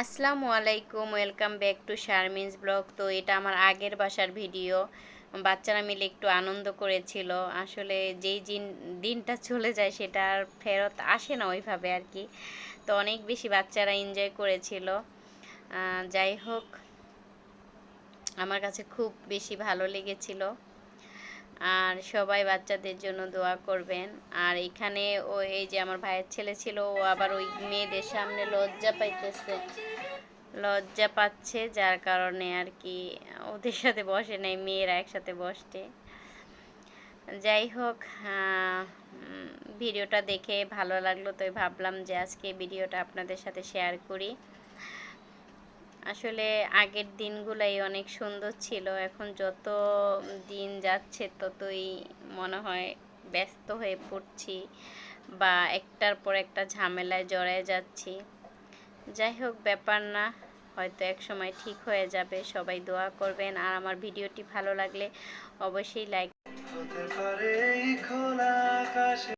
আসসালামু আলাইকুম, welcome back to Sharmin's blog. তো এটা আমার আগের বাসার ভিডিও। বাচ্চারা মিলে একটু আনন্দ করেছিল। আসলে যেই দিন দিনটা চলে যায় সেটা আর ফেরত আসে না ওইভাবে আর কি। তো অনেক বেশি বাচ্চারা এনজয় করেছিল। যাই হোক, আমার কাছে খুব বেশি ভালো লেগেছিল। আর সবাই বাচ্চাদের জন্য দোয়া করবেন। আর এখানে ও এই যে আমার ভাইয়ের ছেলে ছিল, ও আবার ওই মেয়েদের সামনে লজ্জা পাইতেছে। লজ্জা পাচ্ছে, যার কারণে আর কি ওদের সাথে বসে নাই, মেয়েরা একসাথে বসতে যাই হোক ভিডিওটা দেখে ভালো লাগল, তো ভাবলাম যে আজকে ভিডিওটা আপনাদের সাথে শেয়ার করি। আসলে আগের দিনগুলাই অনেক সুন্দর ছিল। এখন যত দিন যাচ্ছে ততই মনে হয় ব্যস্ত হয়ে পড়ছি বা একটার পর একটা ঝামেলায় জড়ায় যাচ্ছি। যাই হোক, ব্যাপার না, হয়তো এক সময় ঠিক হয়ে যাবে। সবাই দোয়া করবেন। আর আমার ভিডিওটি ভালো লাগলে অবশ্যই লাইক